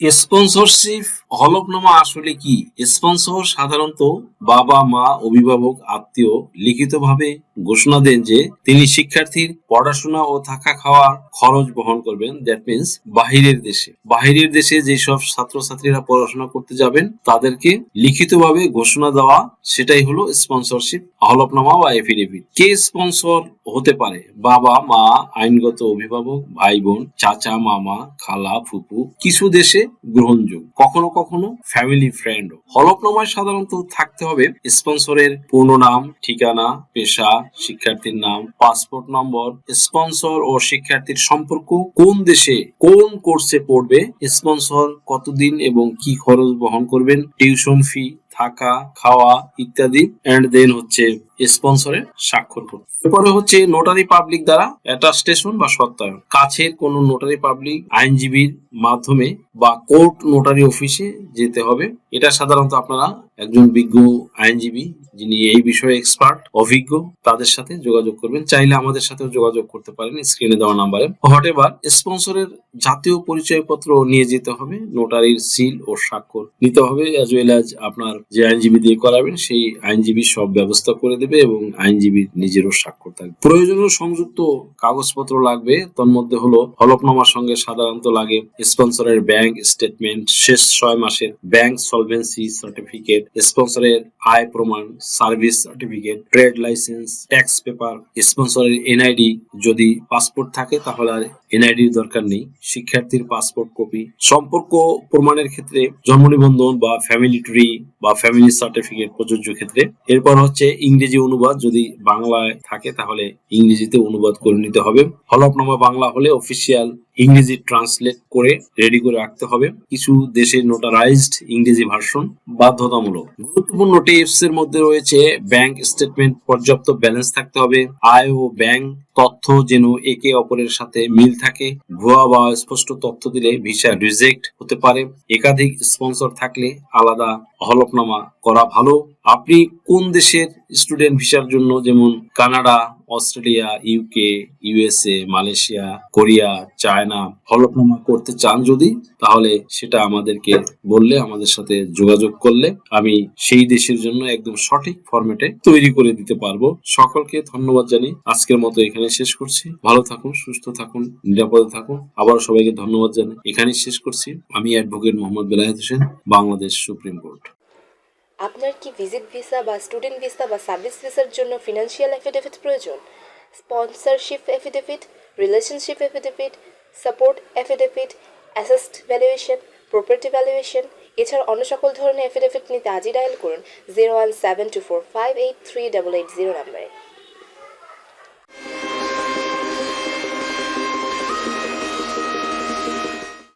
Sponsorship হলফনামা আসলে কি? স্পন্সর সাধারণত বাবা, মা, অভিভাবক, আত্মীয় লিখিতভাবে ঘোষণা দেন যে তিনি শিক্ষার্থীর পড়াশোনা ও থাকা খাওয়ার খরচ বহন করবেন। দ্যাট মিন্স বাহিরের দেশে। বাহিরের দেশে যেসব ছাত্রছাত্রীরা পড়াশোনা করতে যাবেন, তাদেরকে লিখিতভাবে ঘোষণা দেওয়া সেটাই হলো স্পন্সরশিপ হলফনামা বা এফিডেভিট কে স্পন্সর হতে পারে? বাবা, মা, আইনগত অভিভাবক, ভাই বোন, চাচা, মামা, খালা, ফুপু। কিছু দেশে গ্রহণযোগ্য। কখনো কখনো ফ্যামিলি ফ্রেন্ড হলফনামায় সাধারণত থাকতে হবে স্পন্সরের পূর্ণ নাম, ঠিকানা, পেশা, শিক্ষার্থীর নাম, পাসপোর্ট নম্বর, স্পন্সর ও শিক্ষার্থীর সম্পর্ক, কোন দেশে কোন কোর্সে পড়বে, স্পন্সর কতদিন এবং কি খরচ বহন করবেন, টিউশন ফি, থাকা, খাওয়া ইত্যাদি এন্ড দেন হচ্ছে স্পন্সরে স্বাক্ষর করতে এরপরে হচ্ছে নোটারি পাবলিক দ্বারা অ্যাটাস্টেশন বা সত্যায়ন। কাছের কোনো নোটারি পাবলিক আইনজীবীর মাধ্যমে বা কোর্ট নোটারি অফিসে যেতে হবে। এটা সাধারণত আপনারা একজন বিজ্ঞ আইনজীবী যিনি এই বিষয়ে এক্সপার্ট অভিজ্ঞ, তাদের সাথে যোগাযোগ করবেন। চাইলে আমাদের সাথেও যোগাযোগ করতে পারেন স্ক্রিনে দেওয়া নাম্বারে হট এবার স্পন্সরের জাতীয় পরিচয়পত্র নিয়ে যেতে হবে নোটারির সিল ও স্বাক্ষর নিতে হবে। অ্যাজ ওয়েল অ্যাজ আপনার যে আইনজীবী দিয়ে করাবেন, সেই আইনজীবী সব ব্যবস্থা করে দেবে এবং আইনজীবীর নিজেরও স্বাক্ষর থাকবে। প্রয়োজনীয় সংযুক্ত কাগজপত্র লাগবে, তন্মধ্যে হলো হলফনামার সঙ্গে সাধারণত লাগে স্পন্সরের ব্যাংক স্টেটমেন্ট, শেষ ছয় মাসের ব্যাংক সলভেন্সি সার্টিফিকেট, স্পন্সরের আয় প্রমাণ, service certificate, trade licence, tax paper, স্পন্সরের NID যদি পাসপোর্ট থাকে তাহলে আর এনআইডির দরকার নেই। শিক্ষার্থীর পাসপোর্ট কপি, সম্পর্ক প্রমাণের ক্ষেত্রে জন্ম নিবন্ধন বা ফ্যামিলি ট্রি বা ফ্যামিলি সার্টিফিকেট প্রযোজ্য ক্ষেত্রে। এরপর হচ্ছে ইংরেজি অনুবাদ যদি বাংলায় থাকে তাহলে ইংরেজিতে অনুবাদ করে নিতে হবে। হলফনামা বাংলা হলে অফিসিয়াল ইংরেজি ট্রান্সলেট করে রেডি করে রাখতে হবে। কিছু দেশে নোটারাইজড ইংরেজি ভার্সন বাধ্যতামূলক। গুরুত্বপূর্ণ টিপস এর মধ্যে রয়েছে ব্যাংক স্টেটমেন্ট পর্যাপ্ত ব্যালেন্স থাকতে হবে। আয় ও ব্যাংক তথ্য যেন একে অপরের সাথে মিল থাকে। ভুয়া বা স্পষ্ট তথ্য দিলে ভিসা রিজেক্ট হতে পারে। একাধিক স্পন্সর থাকলে আলাদা হলফনামা করা ভালো। আপনি কোন দেশের স্টুডেন্ট ভিসার জন্য, যেমন Canada Australia UK USA Malaysia, Korea, China হলফনামা করতে চান যদি, তাহলে সেটা আমাদেরকে বললে, আমাদের সাথে যোগাযোগ করলে আমি সেই দেশের জন্য একদম সঠিক ফরম্যাটে তৈরি করে দিতে পারব। সকলকে ধন্যবাদ জানি আজকের মতো এখানে শেষ করছি। ভালো থাকুন, সুস্থ থাকুন, নিরাপদে থাকুন। আবার সবাইকে ধন্যবাদ জানাই এখানেই শেষ করছি। আমি advocate Mohammad Belayet Hossain, Bangladesh supreme court. আপনার কি ভিজিট ভিসা বা স্টুডেন্ট ভিসা বা সার্ভিস ভিসার জন্য ফিনান্সিয়াল অ্যাফিডেভিট প্রয়োজন? Sponsorship affidavit relationship affidavit support affidavit asset valuation property valuation এছাড়া অন্য সকল ধরনের অ্যাফিডেভিট নিতে আজই ডায়াল করুন zero one seven two four five eight three double eight zero নাম্বারে